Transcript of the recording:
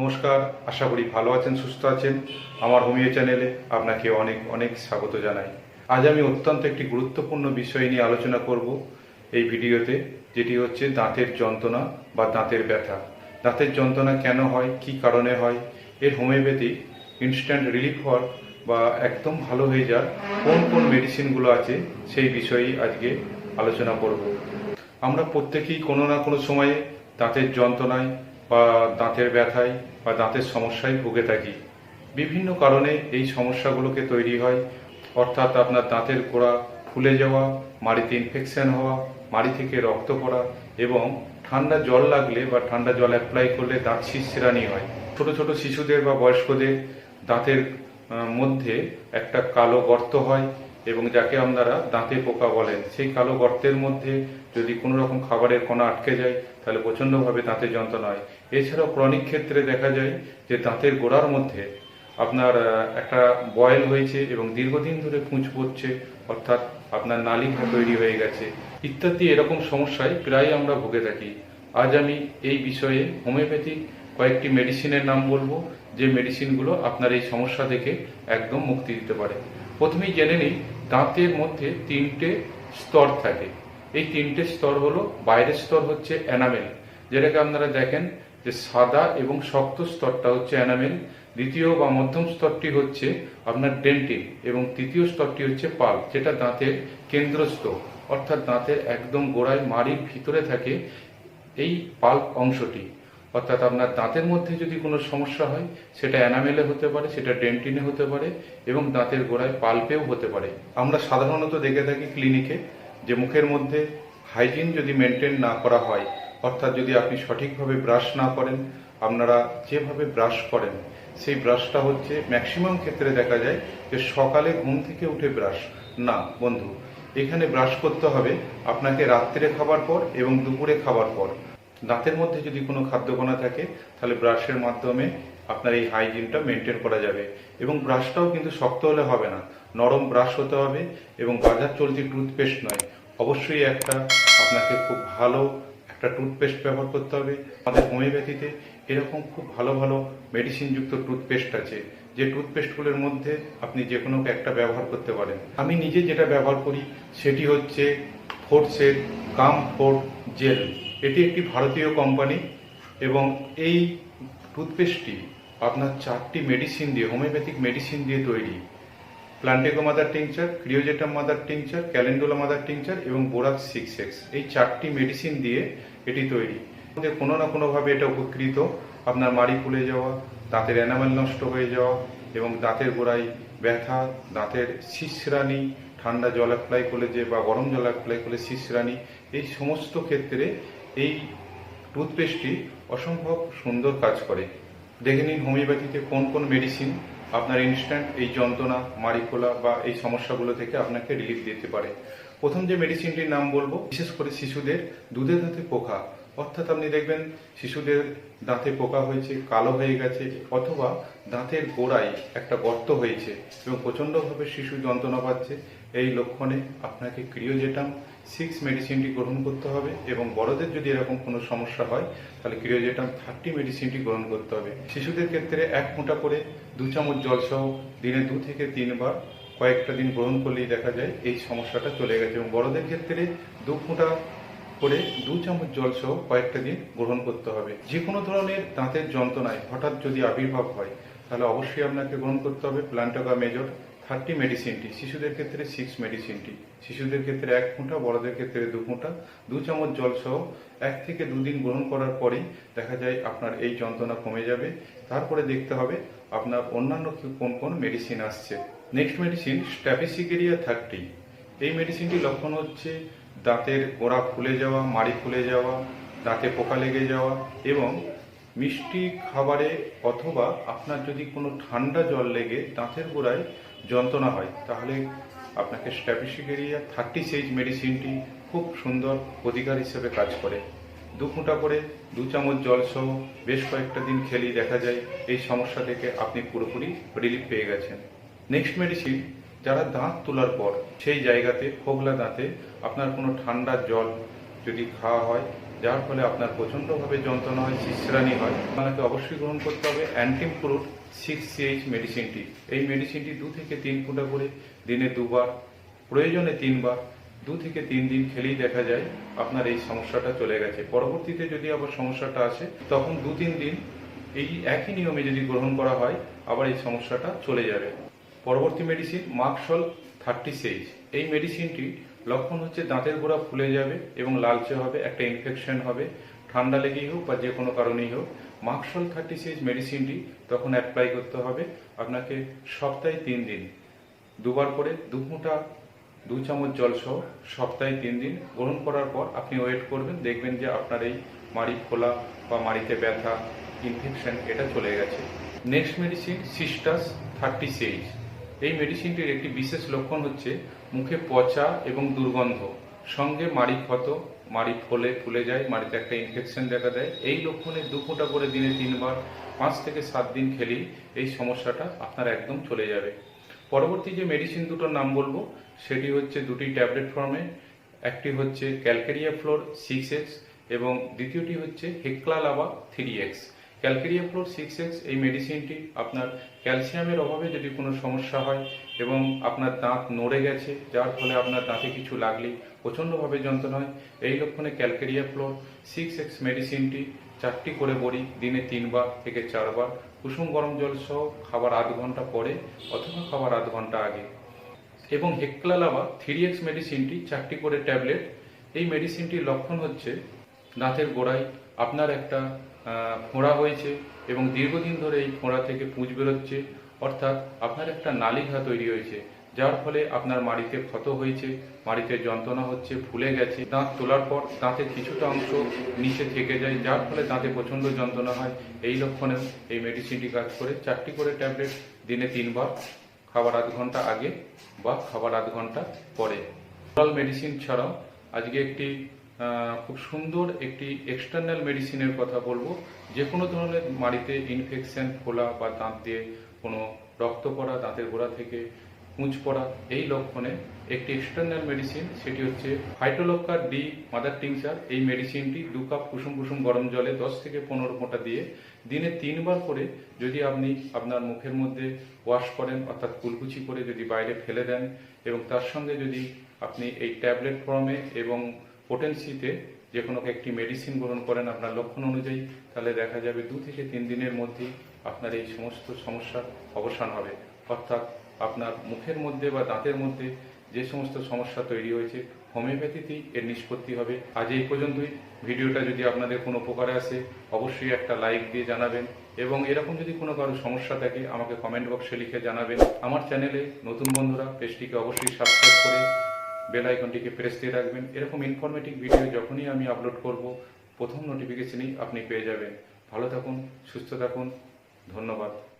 নমস্কার, আশা করি ভালো আছেন, সুস্থ আছেন। আমার হোমিও চ্যানেলে আপনাকে অনেক অনেক স্বাগত জানাই। আজ আমি অত্যন্ত একটি গুরুত্বপূর্ণ বিষয় নিয়ে আলোচনা করব এই ভিডিওতে, যেটি হচ্ছে দাঁতের যন্ত্রণা বা দাঁতের ব্যথা। দাঁতের যন্ত্রণা কেন হয়, কি কারণে হয়, এর হোমিওপ্যাথি ইনস্ট্যান্ট রিলিফ হওয়ার বা একদম ভালো হয়ে যাওয়ার কোন কোন মেডিসিনগুলো আছে, সেই বিষয়েই আজকে আলোচনা করব। আমরা প্রত্যেকেই কোনো না কোনো সময়ে দাঁতের যন্ত্রণায় বা দাঁতের ব্যথায় বা দাঁতের সমস্যায় ভুগে থাকি। বিভিন্ন কারণে এই সমস্যাগুলোকে তৈরি হয়। অর্থাৎ আপনার দাঁতের গোড়া ফুলে যাওয়া, মাড়িতে ইনফেকশন হওয়া, মাড়ি থেকে রক্ত পড়া এবং ঠান্ডা জল লাগলে বা ঠান্ডা জল অ্যাপ্লাই করলে দাঁত শিরশিরানি হয়। ছোট ছোট শিশুদের বা বয়স্কদের দাঁতের মধ্যে একটা কালো গর্ত হয়। এবং যাকে আপনারা দাঁতে পোকা বলেন, সেই কালো গর্তের মধ্যে যদি কোনো রকম খাবারের কণা আটকে যায়, তাহলে প্রচণ্ডভাবে দাঁতে যন্ত্রণা হয়। এছাড়াও ক্রনিক ক্ষেত্রে দেখা যায় যে দাঁতের গোড়ার মধ্যে আপনার একটা বয়েল হয়েছে এবং দীর্ঘদিন ধরে পুঁজ পড়ছে, অর্থাৎ আপনার নালিকা তৈরি হয়ে গেছে, ইত্যাদি এরকম সমস্যায় প্রায় আমরা ভুগে থাকি। আজ আমি এই বিষয়ে হোমিওপ্যাথিক কয়েকটি মেডিসিনের নাম বলব, যে মেডিসিনগুলো আপনার এই সমস্যা থেকে একদম মুক্তি দিতে পারে। প্রথমেই জেনে নিই, দাঁতের মধ্যে তিনটে স্তর থাকে। এই তিনটে স্তর হলো, বাইরের স্তর হচ্ছে অ্যানামেল যেটাকে আপনারা দেখেন যে সাদা এবং শক্ত স্তরটা হচ্ছে অ্যানামেল দ্বিতীয় বা মধ্যম স্তরটি হচ্ছে আপনার ডেন্টিন এবং তৃতীয় স্তরটি হচ্ছে পাল যেটা দাঁতের কেন্দ্রস্থ, অর্থাৎ দাঁতের একদম গোড়ায় মাড়ির ভিতরে থাকে এই পাল্প অংশটি। অর্থাৎ আপনার দাঁতের মধ্যে যদি কোনো সমস্যা হয়, সেটা অ্যানামেলে হতে পারে, সেটা ডেন্টিনে হতে পারে এবং দাঁতের গোড়ায় পাল্পেও হতে পারে। আমরা সাধারণত দেখে থাকি ক্লিনিকে যে মুখের মধ্যে হাইজিন যদি মেনটেন না করা হয়, অর্থাৎ যদি আপনি সঠিকভাবে ব্রাশ না করেন, আপনারা যেভাবে ব্রাশ করেন, সেই ব্রাশটা হচ্ছে ম্যাক্সিমাম ক্ষেত্রে দেখা যায় যে সকালে ঘুম থেকে উঠে ব্রাশ। না, বন্ধু, এখানে ব্রাশ করতে হবে আপনাকে রাত্রে খাবার পর এবং দুপুরে খাবার পর। দাঁতের মধ্যে যদি কোনো খাদ্যকণা থাকে, তাহলে ব্রাশের মাধ্যমে আপনার এই হাইজিনটা মেনটেন করা যাবে। এবং ব্রাশটাও কিন্তু শক্ত হলে হবে না। নরম ব্রাশ হতে হবে এবং বাজার চলতি টুথপেস্ট নয়। অবশ্যই একটা আপনাকে খুব ভালো একটা টুথপেস্ট ব্যবহার করতে হবে। আমাদের হোমিওপ্যাথিতে এরকম খুব ভালো ভালো মেডিসিনযুক্ত টুথপেস্ট আছে, যে টুথপেস্টগুলোর মধ্যে আপনি যে কোনো একটা ব্যবহার করতে পারেন। আমি নিজে যেটা ব্যবহার করি, সেটি হচ্ছে ফোর্সের কাম ফোর্ট জেল। এটি একটি ভারতীয় কোম্পানি এবং এই টুথপেস্টটি আপনার চারটি মেডিসিন দিয়ে, হোমিওপ্যাথিক মেডিসিন দিয়ে তৈরি। Plantago mother tincture, creosotum mother tincture, calendula mother tincture এবং বোরাক্স সিক্স এক্স। এই চারটি মেডিসিন দিয়ে এটি তৈরি। কোনো না কোনোভাবে এটা উপকৃত। আপনার মাড়ি ফুলে যাওয়া, দাঁতের এনামেল নষ্ট হয়ে যাওয়া এবং দাঁতের গোড়ায় ব্যথা, দাঁতের শিশরানি ঠান্ডা জল অ্যাপ্লাই করলে যে বা গরম জল অ্যাপ্লাই করলে শিশরানি এই সমস্ত ক্ষেত্রে এই টুথপেস্টটি অসম্ভব সুন্দর কাজ করে। দেখে নিন হোমিওপ্যাথিতে কোন কোন মেডিসিন আপনার ইনস্ট্যান্ট এই যন্ত্রণা মারিকোলা বা এই সমস্যাগুলো থেকে আপনাকে রিলিফ দিতে পারে। প্রথম যে মেডিসিনটির নাম বলব, বিশেষ করে শিশুদের দুধে দাঁতে পোকা। অর্থাৎ আপনি দেখবেন শিশুদের দাঁতে পোকা হয়েছে, কালো হয়ে গেছে, অথবা দাঁতের গোড়ায় একটা গর্ত হয়েছে এবং প্রচণ্ডভাবে শিশু যন্ত্রণা পাচ্ছে। এই লক্ষণে আপনাকে ক্রিওজেটাম সিক্স মেডিসিনটি গ্রহণ করতে হবে এবং বড়দের যদি এরকম কোনো সমস্যা হয়, তাহলে ক্রিওজেটাম থার্টি মেডিসিনটি গ্রহণ করতে হবে। শিশুদের ক্ষেত্রে এক ফোঁটা করে দু চামচ জল সহ দিনে দু থেকে তিনবার কয়েকটা দিন গ্রহণ করলেই দেখা যায় এই সমস্যাটা চলে গেছে এবং বড়দের ক্ষেত্রে দু ফোঁটা করে দু চামচ জল সহ কয়েকটা দিন গ্রহণ করতে হবে। যে কোনো ধরনের দাঁতের যন্ত্রণায় হঠাৎ যদি আবির্ভাব হয়, তাহলে অবশ্যই আপনাকে গ্রহণ করতে হবে প্লান্টাগা মেজর থার্টি মেডিসিনটি, শিশুদের ক্ষেত্রে সিক্স মেডিসিনটি শিশুদের ক্ষেত্রে এক ফোঁটা, বড়দের ক্ষেত্রে দু ফোঁটা, দু চামচ জল সহ এক থেকে দুদিন গ্রহণ করার পরেই দেখা যায় আপনার এই যন্ত্রণা কমে যাবে। তারপরে দেখতে হবে আপনার অন্যান্য কোন কোন মেডিসিন আসছে। নেক্সট মেডিসিন স্ট্যাপিসিগেরিয়া থার্টি এই মেডিসিনটি লক্ষণ হচ্ছে দাঁতের গোড়া ফুলে যাওয়া, মাড়ি ফুলে যাওয়া, দাঁতে পোকা লেগে যাওয়া এবং মিষ্টি খাবারে অথবা আপনার যদি কোনো ঠান্ডা জল লেগে দাঁতের গোড়ায় যন্ত্রণা হয়, তাহলে আপনাকে স্ট্যাপিসিগেরিয়া থার্টি সেইজ মেডিসিনটি খুব সুন্দর প্রতিকার হিসেবে কাজ করে। দু ফোঁটা করে দু চামচ জল সহ বেশ কয়েকটা দিন খেলেই দেখা যায় এই সমস্যা থেকে আপনি পুরোপুরি রিলিফ পেয়ে গেছেন। নেক্সট মেডিসিন যারা দাঁত তোলার পর সেই জায়গাতে ফোগলা দাঁতে আপনার কোনো ঠান্ডা জল যদি খাওয়া হয়, যার ফলে আপনার প্রচণ্ডভাবে যন্ত্রণা হয়, শিশ্রানি হয় আপনাকে অবশ্যই গ্রহণ করতে হবে অ্যান্টিমপ্রুট সিক্স সিএইচ মেডিসিনটি এই মেডিসিনটি দু থেকে তিন ফুটা করে দিনে দুবার, প্রয়োজনে তিনবার, দু থেকে তিন দিন খেলেই দেখা যায় আপনার এই সমস্যাটা চলে গেছে। পরবর্তীতে যদি আবার সমস্যাটা আসে, তখন দু তিন দিন এই একই নিয়মে যদি গ্রহণ করা হয়, আবার এই সমস্যাটা চলে যাবে। পরবর্তী মেডিসিন মার্কসল থার্টি সেইজ এই মেডিসিনটি লক্ষণ হচ্ছে দাঁতের গোড়া ফুলে যাবে এবং লালচে হবে, একটা ইনফেকশন হবে। ঠান্ডা লেগেই হোক বা যে কোনো কারণেই হোক মার্কসল থার্টি সিজ মেডিসিনটি তখন অ্যাপ্লাই করতে হবে। আপনাকে সপ্তাহে তিন দিন, দুবার করে দু ফোঁটা, দু চামচ জল সহ সপ্তাহে তিন দিন গ্রহণ করার পর আপনি ওয়েট করবেন, দেখবেন যে আপনার এই মাড়ি ফোলা বা মাড়িতে ব্যথা ইনফেকশন এটা চলে গেছে। নেক্সট মেডিসিন সিস্টাস থার্টি সিজ এই মেডিসিনটির একটি বিশেষ লক্ষণ হচ্ছে মুখে পচা এবং দুর্গন্ধ, সঙ্গে মাড়ি ক্ষত মাড়ি ফলে ফুলে যায়, মাড়িতে একটা ইনফেকশন দেখা দেয়। এই লক্ষণে দু ফোঁটা করে দিনে তিনবার, পাঁচ থেকে সাত দিন খেলেই এই সমস্যাটা আপনার একদম চলে যাবে। পরবর্তী যে মেডিসিন দুটোর নাম বলব, সেটি হচ্ছে দুটি ট্যাবলেট ফর্মে একটি হচ্ছে ক্যালকেরিয়া ফ্লোর সিক্স এক্স এবং দ্বিতীয়টি হচ্ছে hekla lava three X calcarea fluor six X এই মেডিসিনটি আপনার ক্যালসিয়ামের অভাবে যদি কোনো সমস্যা হয় এবং আপনার দাঁত নড়ে গেছে, যার ফলে আপনার দাঁতে কিছু লাগলেই প্রচণ্ডভাবে যন্ত্রণা হয়, এই লক্ষণে ক্যালকেরিয়া ফ্লোর সিক্স এক্স মেডিসিনটি চারটি করে বড়ি দিনে তিনবার থেকে চারবার, কুসুম গরম জল সহ খাবার আধ ঘণ্টা পরে অথবা খাবার আধ ঘণ্টা আগে। এবং হেক্লালাভা থ্রি এক্স মেডিসিনটি চারটি করে ট্যাবলেট, এই মেডিসিনটির লক্ষণ হচ্ছে দাঁতের গোড়ায় আপনার একটা ফোঁড়া হয়েছে এবং দীর্ঘদিন ধরে এই ফোঁড়া থেকে পুঁজ বেরোচ্ছে। অর্থাৎ আপনার একটা নালিঘা তৈরি হয়েছে, যার ফলে আপনার মাড়িতে ক্ষত হয়েছে, মাড়িতে যন্ত্রণা হচ্ছে, ফুলে গেছে। দাঁত তোলার পর দাঁতের কিছুটা অংশ নিচে থেকে যায়, যার ফলে দাঁতে প্রচণ্ড যন্ত্রণা হয়। এই লক্ষণে এই মেডিসিনটি কাজ করে। চারটি করে ট্যাবলেট দিনে তিনবার, খাবার আধ ঘণ্টা আগে বা খাবার আধ ঘণ্টা পরে। মেডিসিন ছাড়াও আজকে একটি খুব সুন্দর একটি এক্সটার্নাল মেডিসিনের কথা বলব। যে কোনো ধরনের মাড়িতে ইনফেকশন ফোলা বা দাঁত দিয়ে কোনো রক্ত পড়া, দাঁতের গোড়া থেকে পুঁজ পড়া, এই লক্ষণে একটি এক্সটার্নাল মেডিসিন সেটি হচ্ছে ফাইটোলক্কার ডি মাদার টিংচার এই মেডিসিনটি দু কাপ কুসুম কুসুম গরম জলে দশ থেকে পনেরো ফোঁটা দিয়ে দিনে তিনবার করে যদি আপনি আপনার মুখের মধ্যে ওয়াশ করেন, অর্থাৎ কুলকুচি করে যদি বাইরে ফেলে দেন এবং তার সঙ্গে যদি আপনি এই ট্যাবলেট ফর্মে এবং পোটেন্সিতে যে কোনো একটি মেডিসিন গ্রহণ করেন আপনার লক্ষণ অনুযায়ী, তাহলে দেখা যাবে দু থেকে তিন দিনের মধ্যেই আপনার এই সমস্ত সমস্যার অবসান হবে। অর্থাৎ আপনার মুখের মধ্যে বা দাঁতের মধ্যে যে সমস্ত সমস্যা তৈরি হয়েছে, হোমিওপ্যাথিতেই এর নিষ্পত্তি হবে। আজ এই পর্যন্তই। ভিডিওটা যদি আপনাদের কোনো উপকারে আসে, অবশ্যই একটা লাইক দিয়ে জানাবেন এবং এরকম যদি কোনো কারও সমস্যা থাকে, আমাকে কমেন্ট বক্সে লিখে জানাবেন। আমার চ্যানেলে নতুন বন্ধুরা পেজটিকে অবশ্যই সাবস্ক্রাইব করে বেল আইকনটিকে প্রেস দিয়ে রাখবেন। এরকম ইনফরমেটিভ ভিডিও যখনই আমি আপলোড করব, প্রথম নোটিফিকেশনই আপনি পেয়ে যাবেন। ভালো থাকুন, সুস্থ থাকুন। ধন্যবাদ।